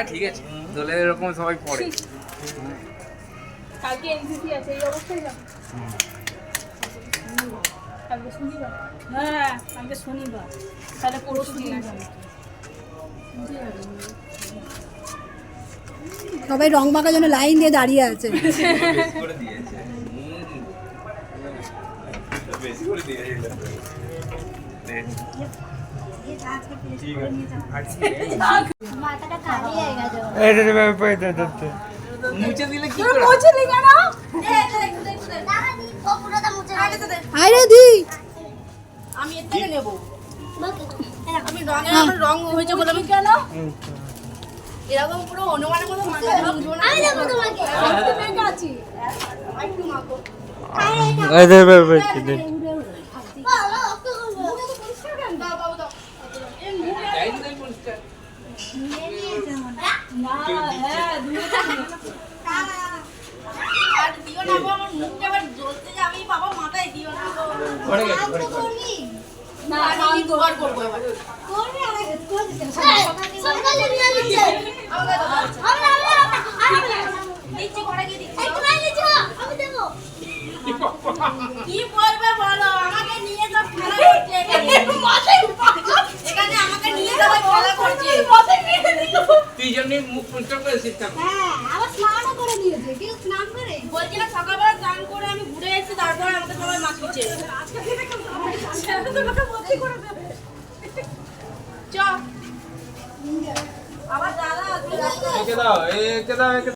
হ্যাঁ ঠিক আছে। দোলে এরকম সবাই পড়ে। কালকে এনসিসি আছে এই অবস্থায় যাব কালকে শনিবার। হ্যাঁ কালকে শনিবার। তাহলে পরশু দিন সবাই রং মাখার জন্য লাইন দিয়ে দাঁড়িয়ে আছে। করে দিয়েছে মুছে দিলে কি করে? মুছে দি পুরোটা মুছে আরে দি আমি এর থেকে নেব। আমি রঙের আমার রং হয়েছে বলে আমি কেন? এরকম পুরো অনুমানের মতো মাথা বুঝব না আমি দেবো তোমাকে। একটু মেঘ আছি। একটু মাখো। এই মুখে না পরিষ্কার না আর না আবার জ্বলতে যাবে বাবা দিও না না আমি দুবার করব এবার সকালে নিয়ে নিচ্ছে আমাকে কি বলবে বলো? আমাকে নিয়ে সব খেলা করছে এখানে আমাকে নিয়ে সবাই খেলা করছে তুই জন্য মুখ পরিষ্কার করে শিখতাম হ্যাঁ আবার স্নানও করে দিয়েছে কেউ স্নান করে? বলছি সকালবেলা স্নান করে আমি ঘুরে এসেছি তারপরে আমাকে সবাই মাখিয়েছে চ। আবার দাদা দাও একে দাও একে